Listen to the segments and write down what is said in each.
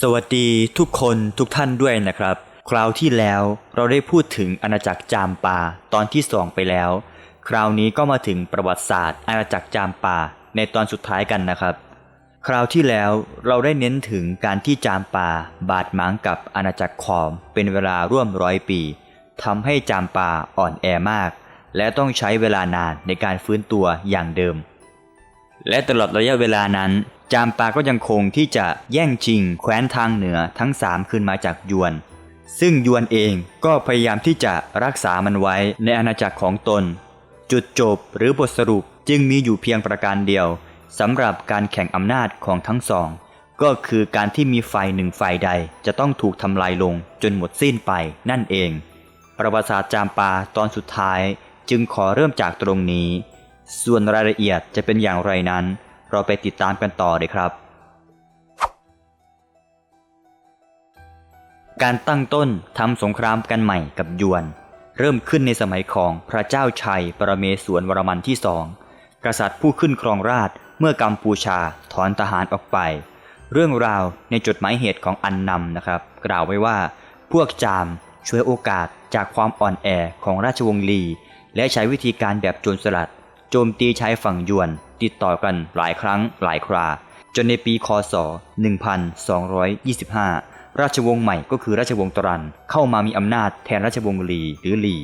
สวัสดีทุกคนทุกท่านด้วยนะครับ คราวที่แล้วเราได้พูดถึงอาณาจักรจามปาตอนที่สองไปแล้ว คราวนี้ก็มาถึงประวัติศาสตร์ อาณาจักรจามปาในตอนสุดท้ายกันนะครับ คราวที่แล้วเราได้เน้นถึงการที่จามปาบาดหมางกับอาณาจักรขอมเป็นเวลาร่วมร้อยปีทำให้จามปาอ่อนแอมาก และต้องใช้เวลานานในการฟื้นตัวอย่างเดิม และตลอดระยะเวลานั้น จามปาก็ยังคงที่จะแย่งชิงแคว้นทางเหนือทั้งสามคืนมาจากยวน ซึ่งยวนเองก็พยายามที่จะรักษามันไว้ในอาณาจักรของตน จุดจบหรือบทสรุปจึงมีอยู่เพียงประการเดียวสำหรับการแข่งอำนาจของทั้งสอง ก็คือการที่มีฝ่ายหนึ่งฝ่ายใดจะต้องถูกทำลายลงจนหมดสิ้นไปนั่นเอง ประวัติศาสตร์จามปาตอนสุดท้ายจึงขอเริ่มจากตรงนี้ ส่วนรายละเอียดจะเป็นอย่างไรนั้น เราไปติดตามกันต่อเลยครับ การตั้งต้นทำสงครามกันใหม่กับยวน เริ่มขึ้นในสมัยของพระเจ้าชัย ปรเมศวรวรมันที่สองกษัตริย์ผู้ขึ้นครองราชเมื่อกัมพูชาถอนทหารออกไป เรื่องราวในจดหมายเหตุของอันนำนะครับ กล่าวไว้ว่า พวกจามช่วยโอกาสจากความอ่อนแอของราชวงศ์ลี และใช้วิธีการแบบโจรสลัด โจมตีชายฝั่งยวน ติดต่อกันหลายครั้งหลายครา จนในปีคศ 1225 ราชวงศ์ใหม่ก็คือราชวงศ์ตรันเข้ามามีอำนาจแทนราชวงศ์ลีหรือลี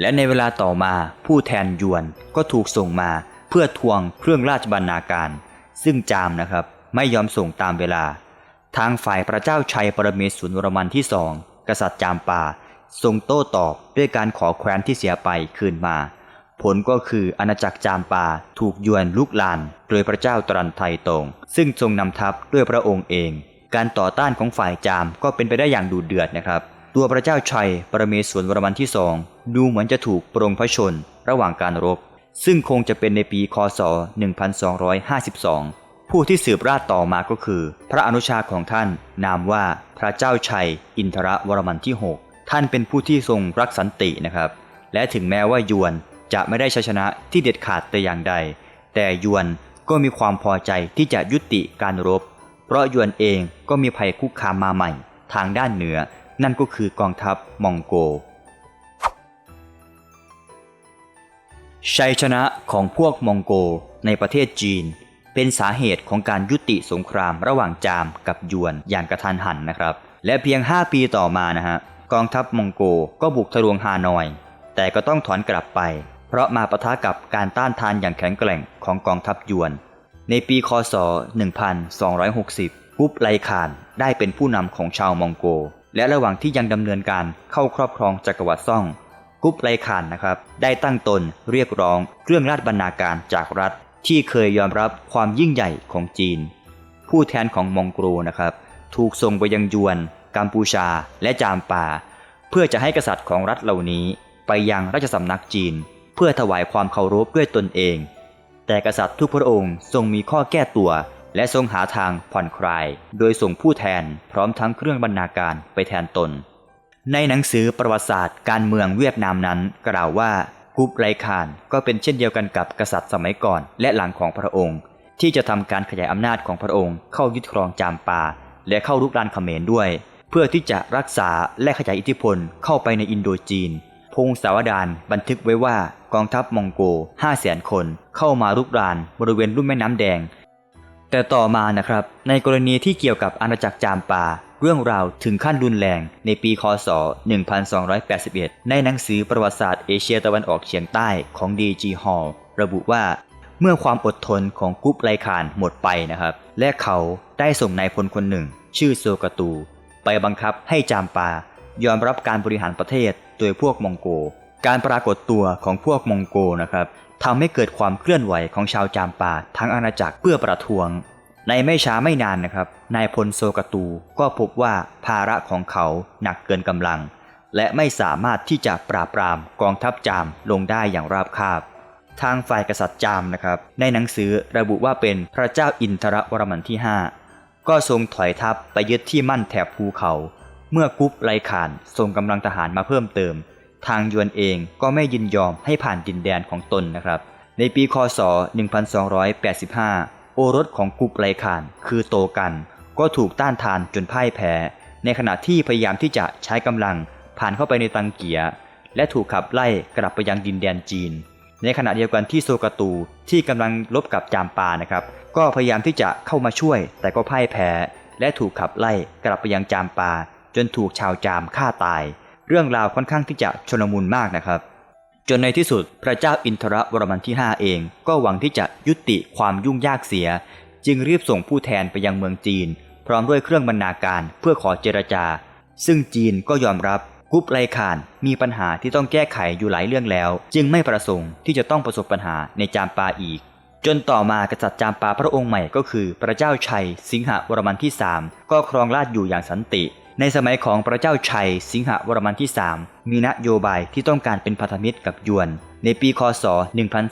และในเวลาต่อมาผู้แทนยวนก็ถูกส่งมาเพื่อทวงเครื่องราชบรรณาการ ซึ่งจามนะครับไม่ยอมส่งตามเวลา ทางฝ่ายพระเจ้าชัยปรเมศวรวรมันที่สองกษัตริย์จามปาทรงโต้ตอบด้วยการขอแคว้นที่เสียไปคืนมา ผลก็คืออาณาจักรจามปาถูกยวนลุกลานโดยพระเจ้าตรันไทยตรงซึ่งทรงนำทัพด้วยพระองค์เอง การต่อต้านของฝ่ายจามก็เป็นไปได้อย่างดุเดือดนะครับ ตัวพระเจ้าชัยปรเมศวรวรมันที่สองดูเหมือนจะถูกปรงพระชนระหว่างการรบ ซึ่งคงจะเป็นในปีคศ 1252 ผู้ที่สืบราชต่อมาก็คือ พระอนุชาของท่าน นามว่าพระเจ้าชัย อินทรวรมันที่ 6 ท่านเป็นผู้ที่ทรงรักสันตินะครับและถึงแม้ว่ายวน จะไม่ได้ชัยชนะที่เด็ดขาดแต่อย่างใด แต่ยวนก็มีความพอใจที่จะยุติการรบ เพราะยวนเองก็มีภัยคุกคามมาใหม่ ทางด้านเหนือ นั่นก็คือกองทัพมองโก ชัยชนะของพวกมองโกในประเทศจีน เป็นสาเหตุของการยุติสงครามระหว่างจามกับยวนอย่างกระทันหันนะครับ และเพียง 5 ปีต่อมานะฮะกองทัพมองโกก็บุกทะลวงฮานอย แต่ก็ต้องถอนกลับไป เพราะมาปะทะกับการต้านทานอย่างแข็งแกร่งของกองทัพยวน ในปีคศ 1260 กุ๊บไลคานได้เป็นผู้นำของชาวมองโก และระหว่างที่ยังดำเนินการเข้าครอบครองจักรวรรดิซ่องกุ๊บไลคานนะครับได้ตั้งตนเรียกร้องเครื่องราชบรรณาการจากรัฐ ที่เคยยอมรับความยิ่งใหญ่ของจีน ผู้แทนของมองโกรนะครับ ถูกส่งไปยังยวน กัมพูชาและจามปา เพื่อจะให้กษัตริย์ของรัฐเหล่านี้ไปยังราชสำนักจีน เพื่อถวายความเคารพด้วยตนเอง แต่กษัตริย์ทุกพระองค์ทรงมีข้อแก้ตัว และทรงหาทางผ่อนคลาย โดยส่งผู้แทนพร้อมทั้งเครื่องบรรณาการไปแทนตน ในหนังสือประวัติศาสตร์การเมืองเวียดนามนั้น กล่าวว่ากุบไรคานก็เป็นเช่นเดียวกันกับกษัตริย์สมัยก่อนและหลังของพระองค์ ที่จะทำการขยายอำนาจของพระองค์เข้ายึดครองจามปา และเข้ารุกรานเขมรด้วย เพื่อที่จะรักษาและขยายอิทธิพลเข้าไปในอินโดจีน พงศาวดารบันทึกไว้ว่า กองทัพมองโก5 0 0แสนคนเข้ามารุกรานบริเวณลุ่มแม่น้ำแดง แต่ต่อมานะครับ ในกรณีที่เกี่ยวกับอาณาจักรจามปา เรื่องราวถึงขั้นรุนแรงในปีคศ 1281 ในหนังสือประวัติศาสตร์เอเชียตะวันออกเฉียงใต้ของ D.G. Hall ระบุว่าเมื่อความอดทนของกุ๊บไลคานหมดไปนะครับ และเขาได้ส่งนายพลคนหนึ่ง ชื่อโซกตู ไปบังคับให้จามปายอมรับการบริหารประเทศโดยพวกมองโก การปรากฏตัวของพวกมองโกนะครับทำให้เกิดความเคลื่อนไหวของชาวจามปาทั้งอาณาจักรเพื่อประท้วง ในไม่ช้าไม่นานนะครับ นายพลโซกตูก็พบว่าภาระของเขาหนักเกินกำลัง และไม่สามารถที่จะปราบปรามกองทัพจามลงได้อย่างราบคาบ ทางฝ่ายกษัตริย์จามนะครับ ในหนังสือระบุว่าเป็นพระเจ้าอินทรวรมันที่ 5 ก็ทรงถอยทัพไปยึดที่มั่นแถบภูเขา เมื่อกุ๊บไลขานส่งกำลังทหารมาเพิ่มเติม ทางยวนเองก็ไม่ยินยอมให้ผ่านดินแดนของตนนะครับ ในปีคศ 1285 โอรสของกุบไลขานคือโตกัน ก็ถูกต้านทานจนพ่ายแพ้ ในขณะที่พยายามที่จะใช้กำลังผ่านเข้าไปในตังเกีย และถูกขับไล่กลับไปยังดินแดนจีน ในขณะเดียวกันที่โซกาตูที่กำลังลบกับจามปานะครับ ก็พยายามที่จะเข้ามาช่วย แต่ก็พ่ายแพ้ และถูกขับไล่กลับไปยังจามปา จนถูกชาวจามฆ่าตาย เรื่องราวค่อนข้างที่จะชนมุนมากนะครับ จนในที่สุดพระเจ้าอินทรวรมันที่ 5 เอง ก็หวังที่จะยุติความยุ่งยากเสีย จึงรีบส่งผู้แทนไปยังเมืองจีน พร้อมด้วยเครื่องบรรณาการเพื่อขอเจรจา ซึ่งจีนก็ยอมรับกุบไรขานมีปัญหาที่ต้องแก้ไขอยู่หลายเรื่องแล้ว จึงไม่ประสงค์ที่จะต้องประสบปัญหาในจามปาอีก จนต่อมากษัตริย์จามปาพระองค์ใหม่ก็คือพระเจ้าชัยสิงหวรมันที่ 3 ก็ครองราชย์อยู่อย่างสันติ ในสมัยของพระเจ้าชัย สิงหวรมันที่ 3 มีนโยบายที่ต้องการเป็นพันธมิตรกับยวน ในปีคศ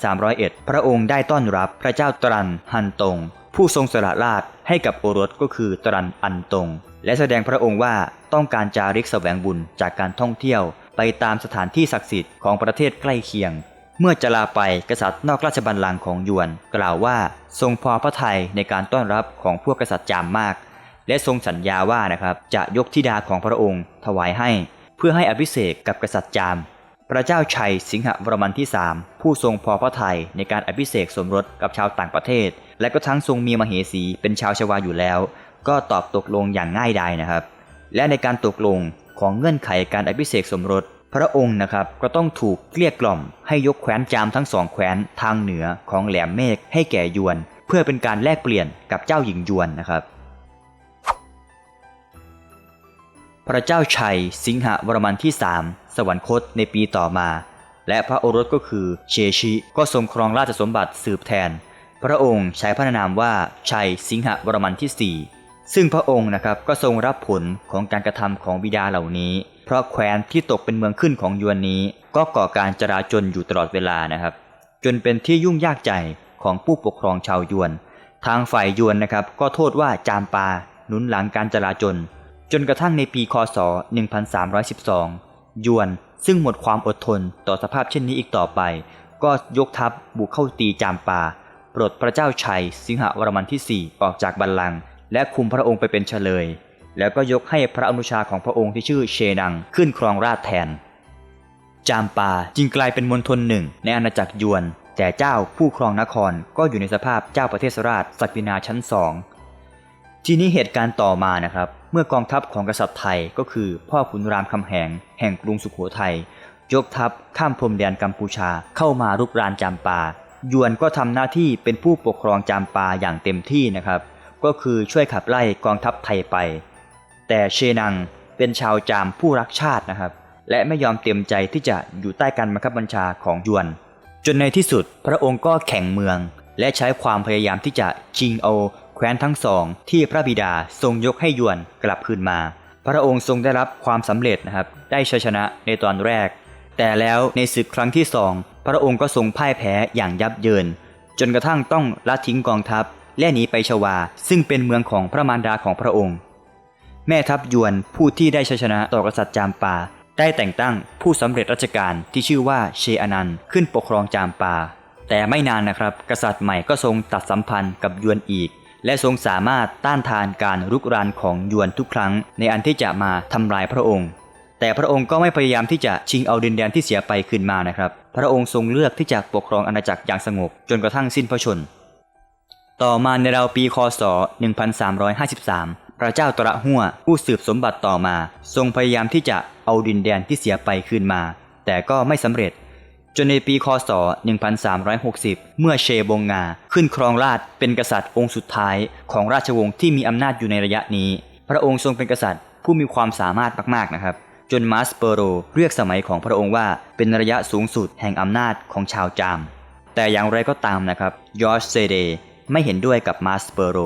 1301 พระองค์ได้ต้อนรับพระเจ้าตรันฮันตง ผู้ทรงสละราชให้กับโอรสก็คือตรันอันตง และแสดงพระองค์ว่าต้องการจาริกแสวงบุญจากการท่องเที่ยวไปตามสถานที่ศักดิ์สิทธิ์ของประเทศใกล้เคียง เมื่อจะลาไปกษัตริย์นอกราชบัลลังก์ของยวน กล่าวว่าทรงพอพระทัยในการต้อนรับของพวกกษัตริย์จามมาก และทรงสัญญาว่านะครับจะยกธิดาของพระองค์ถวายให้ เพื่อให้อภิเษกกับกษัตริย์จาม พระเจ้าชัยสิงหวรมันที่ 3 ผู้ทรงพอพระทัยในการอภิเษกสมรสกับชาวต่างประเทศ และก็ทั้งทรงมีมเหสีเป็นชาวชวาอยู่แล้ว ก็ตอบตกลงอย่างง่ายดายนะครับ และในการตกลงของเงื่อนไขการอภิเษกสมรสพระองค์นะครับก็ต้องถูกเกลี้ยกล่อม ให้ยกแคว้นจามทั้งสองแคว้นทางเหนือของแหลมเมฆให้แก่ยวน เพื่อเป็นการแลกเปลี่ยนกับเจ้าหญิงยวนนะครับ พระเจ้าชัย สิงหวรมันที่3สวรรคตในปีต่อมา และพระโอรสก็คือเชชิก็ทรงครองราชสมบัติสืบแทน พระองค์ใช้พระนามว่าชัยสิงหวรมันที่4ซึ่งพระองค์นะครับก็ทรงรับผลของการกระทำของบิดาเหล่านี้ เพราะแคว้นที่ตกเป็นเมืองขึ้นของยวนนี้ ก็ก่อการจราจนอยู่ตลอดเวลานะครับ จนเป็นที่ยุ่งยากใจของผู้ปกครองชาวยวน ทางฝ่ายยวนนะครับก็โทษว่าจามปาหนุนหลังการจราจน จนกระทั่งในปีคศ 1312 ยวนซึ่งหมดความอดทนต่อสภาพเช่นนี้อีกต่อไป ก็ยกทัพบุกเข้าตีจามปา ปลดพระเจ้าชัย สิงหวรมันที่ 4 ออกจากบัลลังก์และคุมพระองค์ไปเป็นเฉลย แล้วก็ยกให้พระอนุชาของพระองค์ที่ชื่อเชนังขึ้นครองราชแทน จามปาจึงกลายเป็นมณฑลหนึ่งในอาณาจักรยวน แต่เจ้าผู้ครองนครก็อยู่ในสภาพเจ้าประเทศราชศักดินาชั้นสอง ทีนี้เหตุการณ์ต่อมานะครับ เมื่อกองทัพของกษัตริย์ไทยก็คือพ่อขุนรามคำแหงแห่งกรุงสุโขทัยยกทัพข้ามพรมแดนกัมพูชาเข้ามารุกรานจามปายวนก็ทำหน้าที่เป็นผู้ปกครองจามปาอย่างเต็มที่นะครับ ก็คือช่วยขับไล่กองทัพไทยไป แต่เชนังเป็นชาวจามผู้รักชาตินะครับ และไม่ยอมเต็มใจที่จะอยู่ใต้การบังคับบัญชาของยวน จนในที่สุดพระองค์ก็แข่งเมือง และใช้ความพยายามที่จะชิงเอา ว้นทั้งสอง ที่พระบิดาทรงยกให้ยวนกลับคืนมา พระองค์ทรงได้รับความสำเร็จนะครับ ได้ชัยชนะในตอนแรก แต่แล้วในศึกครั้งที่สองพระองค์ก็ทรงพ่ายแพ้อย่างยับเยิน จนกระทั่งต้องละทิ้งกองทัพ และหนีไปชวา ซึ่งเป็นเมืองของพระมารดาของพระองค์ แม่ทัพยวนผู้ที่ได้ชัยชนะต่อกษัตริย์จามปา ได้แต่งตั้งผู้สำเร็จราชการที่ชื่อว่าเชอนันต์ขึ้นปกครองจามปา แต่ไม่นานนะครับ กษัตริย์ใหม่ก็ทรงตัดสัมพันธ์กับยวนอีก และทรงสามารถต้านทานการรุกรานของยวนทุกครั้ง ในอันที่จะมาทำลายพระองค์ แต่พระองค์ก็ไม่พยายามที่จะชิงเอาดินแดนที่เสียไปคืนมานะครับ พระองค์ทรงเลือกที่จะปกครองอาณาจักรอย่างสงบจนกระทั่งสิ้นพระชนม์ต่อมาในราวปีคศ 1353 พระเจ้าตระหัวผู้สืบสมบัติต่อมา ทรงพยายามที่จะเอาดินแดนที่เสียไปคืนมา แต่ก็ไม่สำเร็จ จนในปีคศ 1360 เมื่อเชบงงา ขึ้นครองราชเป็นกษัตริย์องค์สุดท้ายของราชวงศ์ที่มีอำนาจอยู่ในระยะนี้ พระองค์ทรงเป็นกษัตริย์ผู้มีความสามารถมากๆนะครับ จนมาสเปโรเรียกสมัยของพระองค์ว่าเป็นระยะสูงสุดแห่งอำนาจของชาวจาม แต่อย่างไรก็ตามนะครับยอร์ชเซเดไม่เห็นด้วยกับมาสเปโร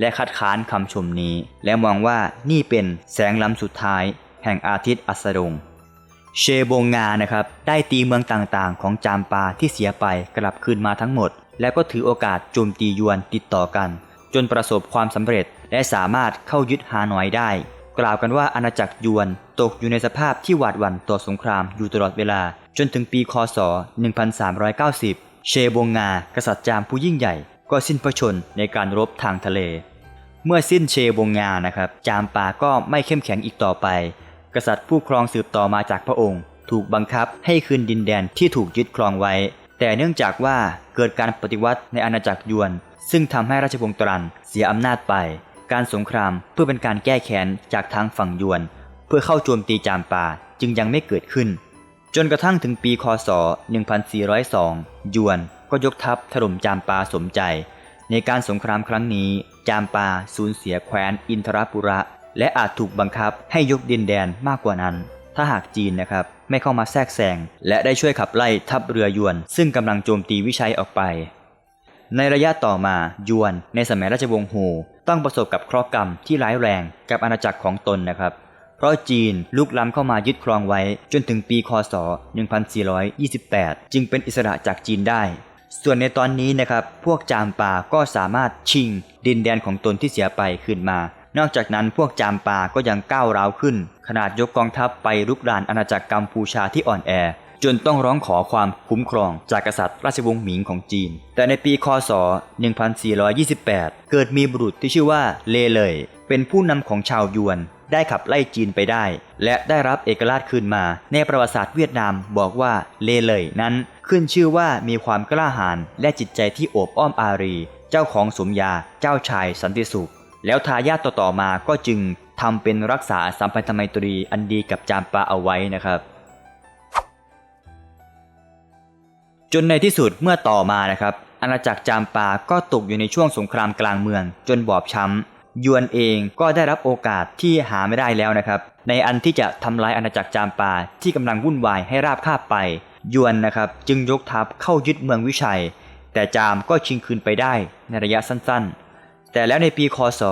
และคัดค้านคำชมนี้ และมองว่านี่เป็นแสงล้ำสุดท้าย แห่งอาทิตย์อัสดง เชบงงานะครับได้ตีเมืองต่างๆ ของจามปาที่เสียไปกลับคืนมาทั้งหมด แล้วก็ถือโอกาสโจมตียวนติดต่อกัน จนประสบความสำเร็จและสามารถเข้ายึดฮานอยได้ กล่าวกันว่าอาณาจักรยวนตกอยู่ในสภาพที่หวาดหวั่นต่อสงครามอยู่ตลอดเวลา จนถึงปีคศ 1390 เชบงงากษัตริย์จามผู้ยิ่งใหญ่ ก็สิ้นพระชนในการรบทางทะเล เมื่อสิ้นเชวงงานะครับจามปาก็ไม่เข้มแข็งอีกต่อไป กษัตริย์ผู้ครองสืบต่อมาจากพระองค์ ถูกบังคับให้คืนดินแดนที่ถูกยึดครองไว้ แต่เนื่องจากว่าเกิดการปฏิวัติในอาณาจักรยวน ซึ่งทำให้ราชวงศ์ตรันเสียอำนาจไป การสงครามเพื่อเป็นการแก้แค้นจากทางฝั่งยวน เพื่อเข้าโจมตีจามปาจึงยังไม่เกิดขึ้น จนกระทั่งถึงปีคศ 1402 ยวนก็ยกทัพถล่มจามปาสมใจ ในการสงครามครั้งนี้ จามปาสูญเสียแคว้นอินทรปุระ และอาจถูกบังคับให้ยกดินแดนมากกว่านั้น ถ้าหากจีนนะครับไม่เข้ามาแทรกแซงและได้ช่วยขับไล่ทัพเรือยวน ซึ่งกำลังโจมตีวิชัยออกไป ในระยะต่อมายวนในสมัยราชวงศ์ฮูต้องประสบกับเคราะห์กรรมที่ร้ายแรงกับอาณาจักรของตนนะครับ เพราะจีนลุกล้ำเข้ามายึดครองไว้จนถึงปีคศ 1428 จึงเป็นอิสระจากจีนได้ ส่วนในตอนนี้นะครับ พวกจามปาก็สามารถชิงดินแดนของตนที่เสียไปคืนมา นอกจากนั้นพวกจามปาก็ยังก้าวร้าวขึ้น ขนาดยกกองทัพไปรุกรานอาณาจักรกัมพูชาที่อ่อนแอ จนต้องร้องขอความคุ้มครองจากกษัตริย์ราชวงศ์หมิงของจีน แต่ในปีคศ 1428 เกิดมีบุรุษที่ชื่อว่าเลเลย เป็นผู้นำของชาวยวนได้ขับไล่จีนไปได้ และได้รับเอกราชคืนมา ในประวัติศาสตร์เวียดนามบอกว่าเลเลยนั้นขึ้นชื่อว่ามีความกล้าหาญและจิตใจที่โอบอ้อมอารี เจ้าของสมญาเจ้าชายสันติสุข แล้วทายาทต่อๆมาก็จึงทำเป็นรักษาสัมพันธไมตรีอันดีกับจามปาเอาไว้นะครับ จนในที่สุดเมื่อต่อมานะครับ อาณาจักรจามปาก็ตกอยู่ในช่วงสงครามกลางเมือง จนบอบช้ำยวนเองก็ได้รับโอกาสที่หาไม่ได้แล้วนะครับ ในอันที่จะทำลายอาณาจักรจามปาที่กำลังวุ่นวายให้ราบคาบไปยวนนะครับจึงยกทัพเข้ายึดเมืองวิชัย แต่จามก็ชิงคืนไปได้ในระยะสั้นๆ แต่แล้วในปีคศ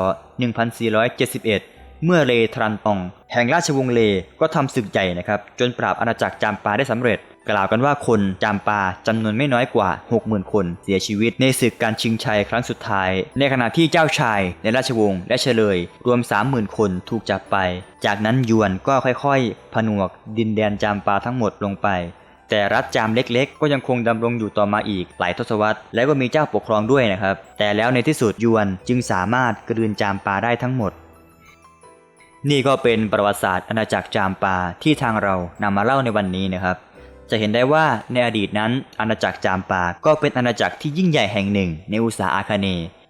1471 เมื่อเลทรันตอง แห่งราชวงศ์เลก็ทำศึกใหญ่นะครับ จนปราบอาณาจักรจามปาได้สำเร็จ กล่าวกันว่าคนจามปาจำนวนไม่น้อยกว่า 60,000 คนเสียชีวิตในศึกการชิงชัยครั้งสุดท้าย ในขณะที่เจ้าชายในราชวงศ์และเฉลย รวม 30,000 คนถูกจับไป จากนั้นยวนก็ค่อยๆ ผนวกดินแดนจามปาทั้งหมดลงไป แต่รัฐจามเล็กๆ ก็ยังคงดำรงอยู่ต่อมาอีกหลายทศวรรษ และก็มีเจ้าปกครองด้วยนะครับ แต่แล้วในที่สุดยวนจึงสามารถกลืนจามปาได้ทั้งหมด นี่ก็เป็นประวัติศาสตร์อาณาจักรจามปาที่ทางเรานำมาเล่าในวันนี้นะครับ จะเห็นได้ว่าในอดีตนั้น อาณาจักรจามปาก็เป็นอาณาจักรที่ยิ่งใหญ่แห่งหนึ่ง ในอุตสาอาคาเน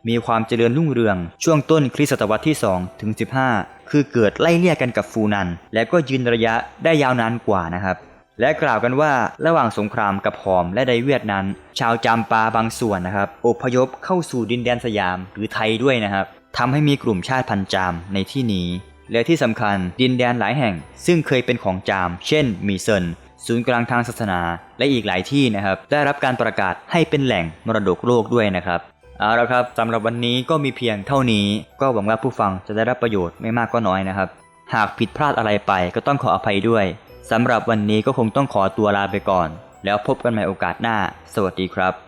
มีความเจริญรุ่งเรืองช่วงต้นคริสตศตวรรษที่2ถึง15 คือเกิดไล่เลี่ยกันกับฟูนัน และก็ยืนระยะได้ยาวนานกว่านะครับ และกล่าวกันว่าระหว่างสงครามกับหอมและไดเวียดนั้น ชาวจามปาบางส่วนนะครับอพยพเข้าสู่ดินแดนสยามหรือไทยด้วยนะครับทำให้มีกลุ่มชาติพันจามในที่นี้ และที่สำคัญดินแดนหลายแห่ง ซึ่งเคยเป็นของจาม เช่น มีเซินศูนย์กลางทางศาสนาและอีกหลายที่นะครับ ได้รับการประกาศให้เป็นแหล่งมรดกโลกด้วยนะครับเอาละครับสำหรับวันนี้ก็มีเพียงเท่านี้ ก็หวังว่าผู้ฟังจะได้รับประโยชน์ไม่มากก็น้อยนะครับ หากผิดพลาดอะไรไปก็ต้องขออภัยด้วย สำหรับวันนี้ก็คงต้องขอตัวลาไปก่อน แล้วพบกันใหม่โอกาสหน้า สวัสดีครับ